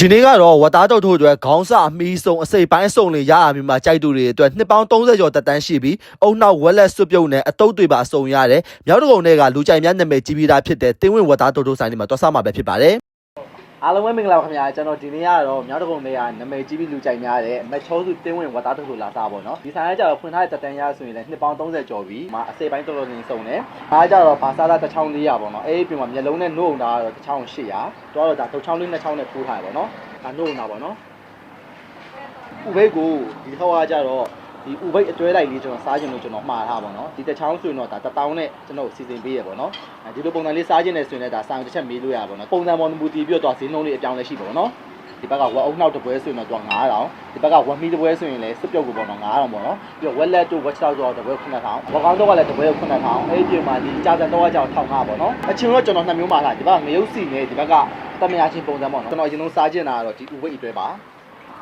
ဒီနေ့ကတော့ဝတ်သားတုတ်ထိုးအတွက်ခေါင်းစအမီးဆုံးအစိပ်ပိုင်းစုံလေးရရပြီးမှကြိုက်သူတွေအတွက်နှစ်ပေါင်း30ကျော်တက်တန်းရှိပြီးအုံနောက်ဝက်လက်စွပ်ပြုတ်နဲ့အတုပ်တွေပါအစုံရတယ်မြောက်တကုံတွေကလူကြိုက်များနာမည်ကြီးပြီးသားဖြစ်တဲ့တင်းဝင်ဝတ်သားတုတ်ထိုးဆိုင်ဒီမှာတွားဆမှာပဲဖြစ်ပါတယ် အားလုံးပဲမင်္ဂလာပါခင်ဗျာကျွန်တော်ဒီနေ့ကတော့မြောက်တကုံတွေကနာမည်ကြီးပြီးလူကြိုက်များတဲ့မချောစုတင်းဝင်ဝတ်သားထုတ်လို့လာစားပါတော့ဒီဆိုင်ကကြတော့ဖွင့်ထားတဲ့တက်တန်းရဆိုရင်လည်းနှစ်ပေါင်း30ကျော်ပြီမှာအစိပ်ပိုင်းတော်တော်လေးစုံတယ်အားကြတော့ဘာစားတာတစ်ချောင်း400ပေါ့နော်အဲ့ဒီပြင်မှာမျက်လုံးနဲ့နှုတ်အောင်တာကတော့တစ်ချောင်း800တော့တော့ဒါတစ်ချောင်းလေးနှစ်ချောင်းနဲ့ထိုးထားရပေါ့နော်ဒါနှုတ်အောင်တာပေါ့နော်ဥပိတ်ကိုဒီတစ်ခေါက်ကကြတော့ ဒီဥပိတ်အတွဲလိုက်လေးကျွန်တော်စားခြင်းလို့ကျွန်တော်မှားထားပါတော့ဒီတစ်ချောင်းဆိုရင်တော့ဒါ1000နဲ့ကျွန်တော်စီစဉ်ပေးရပေါ့နော်အဲဒီလိုပုံစံလေးစားခြင်းနဲ့ဆိုရင်လည်းဒါဆိုင်တစ်ချက်မေးလို့ရပါပေါ့နော်ပုံစံပေါ်မူတည်ပြီးတော့ဈေးနှုန်းလေးအပြောင်းလဲရှိပါပေါ့နော်ဒီဘက်ကဝက်အုံနှောက်တစ်ပွဲဆိုရင်တော့သူက9000ဒီဘက်ကဝက်မီတစ်ပွဲဆိုရင်လည်းစစ်ပြုတ်ကိုပေါ့နော်9000ပေါ့နော်ပြီးတော့ဝက်လက်တို့ဝက်ချောက်ဆိုတော့တစ်ပွဲ9000ဝက်ကောင်းတော့ကလည်းတစ်ပွဲ9000အဲ့ဒီပြင်မှာဒီကြာစံတော့ကကြောင်1500ပေါ့နော်အချင်းတော့ကျွန်တော်နှစ်မျိုးမှလာဒီဘက်ကငရုတ်စီနဲ့ဒီဘက်ကတမယာချင်းပုံစံပေါ့နော်ကျွန်တော်အရင်ဆုံးစားခြင်းတာကတော့ဒီဥပိတ်အတွဲပါ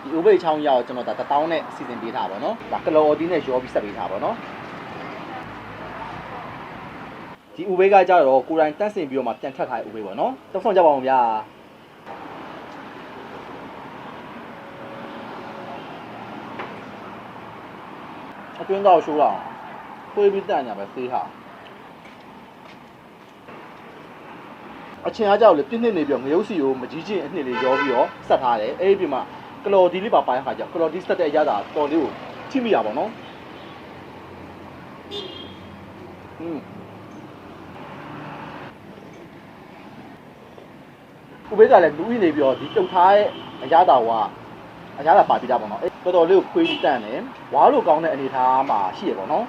ဒီဥပိတ်ချောင်းရောက်ကျွန်တော်ဒါ1000နဲ့စီစဉ်ပေးထားပါတော့ဒါကလော်အော်ဒီနဲ့ရောပြီးဆက်ပေးထားပါတော့ဒီဥပိတ်ကကြတော့ကိုယ်တိုင်တန့်စင်ပြီးတော့မှပြန်ထပ်ထားတဲ့ဥပိတ်ပေါ့နော်တောက်ဆောင်ကြပါအောင်ဗျာအတွင်းတော့ရှိုးတော့ခွေးပြီးတန့်ညာပဲသေးဟာအချင်းအားကြောက်လေပြင်းနှစ်နေပြီးတော့ငရုတ်စီကိုမကြီးချင်းအနှစ်လေးရောပြီးတော့ဆက်ထားတယ်အဲ့ဒီပြင်မှာ ကလော်ဒီလေးပါပိုင်းခါကျကလော်ဒီဆက်တဲ့အရသာတော်လေးကိုထိမိရပါတော့อืมဥပိ္ပကလည်းလူကြီးနေပြီးတော့ဒီတုတ်ထားတဲ့အရသာကအရသာပါပြီးတာပေါ့နော်အဲ့တော်တော်လေးကိုခွေးပြီးတန့်တယ်ဝါးလိုကောင်းတဲ့အနေထားမှာရှိရပေါ့နော်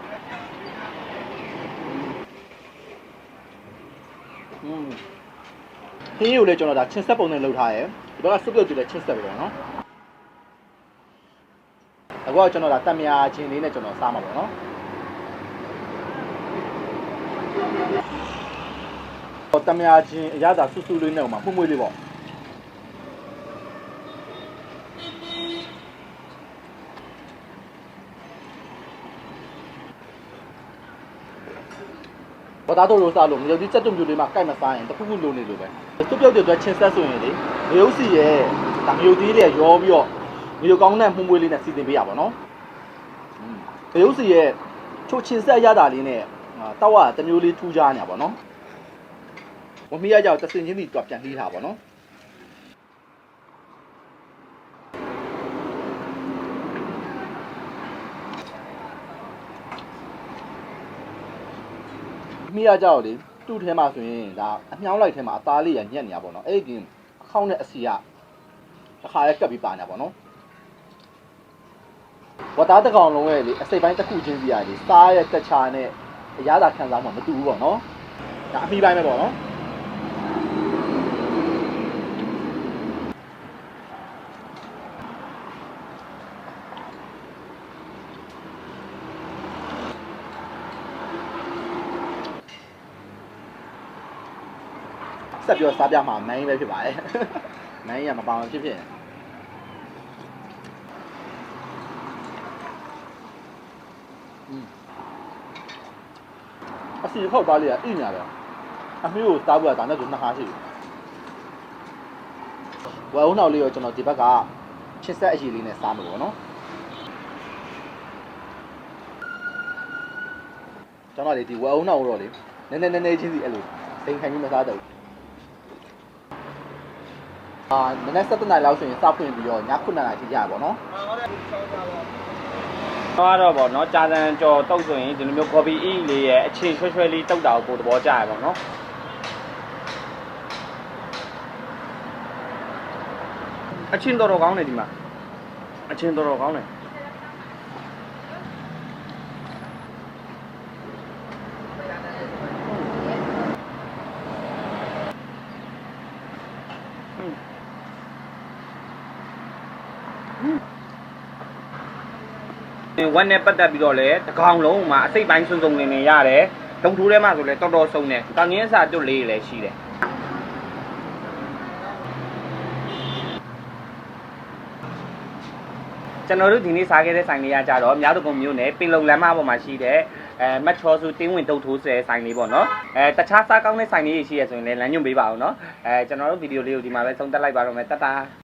อืม ခင်းကိုလည်းကျွန်တော်ဒါချင်းဆက်ပုံနဲ့လုပ်ထားရယ်ဒီဘက်ကစုပ်ပြုတ်ကြည့်လဲချင်းဆက်ပဲပေါ့နော် အခုကကျွန်တော်ဒါတက်မြာချင်းလေးနဲ့ကျွန်တော်စားမှာပေါ့နော်ဟောတက်မြာချင်းအရသာဆူဆူလေးနဲ့ဟိုမှာမှုမွေးလေးပေါ့ဘာသာတော့လို့စားလို့ငရုတ်ကြီးစက်တုံပြူလေးမှာကြိုက်မစားရင်တခုခုလိုနေလို့ပဲစုပ်ပြုတ်တဲ့အတွက်ချင်းဆက်ဆိုရင်လေငရုတ်စီရဲ့ဒါငရုတ်ကြီးလေးရောပြီးတော့ ငရုတ်ကောင်းတဲ့မှုမွေးလေးနဲ့စီစဉ်ပေးရပါတော့ငရုတ်စီရဲ့ချိုချင်းဆက်ရတာလေးနဲ့တောက်ကတမျိုးလေးထူးခြားနေတာပေါ့နော်ဝမီးရကြောက်တစင်ချင်းစီတွားပြန်လှီးထားပါတော့မိရကြောက်လေသူ့ထဲမှာဆိုရင်ဒါအမြောင်းလိုက်ထဲမှာအသားလေးရညက်နေတာပေါ့နော်အဲ့ဒီအခေါင်းနဲ့အစီကတစ်ခါလဲကပ်ပြီးပါနေတာပေါ့နော် ဝတ်သားတစ်ကောင်လုံးရဲ့လေအစိပ်ပိုင်းတစ်ခုချင်းစီရလေစားရဲ့တက်ချာနဲ့အရသာခံစားမှမတူဘူးပေါ့နော်ဒါအမိပိုင်းပဲပေါ့နော်ဆက်ပြောစားပြမှာမင်းပဲဖြစ်ပါတယ်မင်းရမပေါအောင်ဖြစ်ဖြစ် အစီဖောက်သားလေးကအိညာတယ်အမေကိုစားဖို့ကဒါနဲ့ဆိုနှစ်ခါရှိပြီဝယ်အောင်နောက်လေးရောကျွန်တော်ဒီဘက်ကချစ်ဆက်အရည်လေးနဲ့စားမှာပေါ့နော်ကျွန်တော်လေဒီဝယ်အောင်နောက်တော့လေနည်းနည်းနည်းနည်းချင်းစီအဲ့လိုစိန်ခံပြီးမစားတော့ဘူးအာနည်းနည်း7နာရီလောက်ဆိုရင်စဖွင့်ပြီးတော့ည9နာရီထိကြရပါတော့နော် တော့တော့ဗောနော်ကြာစံကြော်တုတ်ဆိုရင်ဒီလိုမျိုး coffee e လေးရဲ့အခြေရွှဲရွှဲလေးတုတ်တာကိုပိုသဘောကျရပါတော့အချင်းတော်တော်ကောင်းတယ်ဒီမှာအချင်းတော်တော်ကောင်းတယ် ဝက်နဲ့ပတ်သက်ပြီးတော့လည်းတကောင်လုံးမှာအစိတ်ပိုင်းစုံစုံနေနေရတယ်ဒုံထိုးထဲမှာဆိုလည်းတော်တော်စုံတယ်တောင်ငင်းစာတွတ်လေးလည်းရှိတယ်ကျွန်တော်တို့ဒီနေ့စားခဲ့တဲ့ဆိုင်လေးကကြတော့မြောက်တကုံမြို့နယ်ပင်လုံလမ်းမပေါ်မှာရှိတဲ့အဲမတ်ချောစုတင်းဝင်တုတ်ထိုးဆဲဆိုင်လေးပေါ့နော်အဲတခြားစားကောင်းတဲ့ဆိုင်လေးရှိရဆိုရင်လည်းလမ်းညွှန်ပေးပါအောင်နော်အဲကျွန်တော်တို့ဗီဒီယိုလေးကိုဒီမှာပဲဆုံးသက်လိုက်ပါတော့မယ်တတ်တာ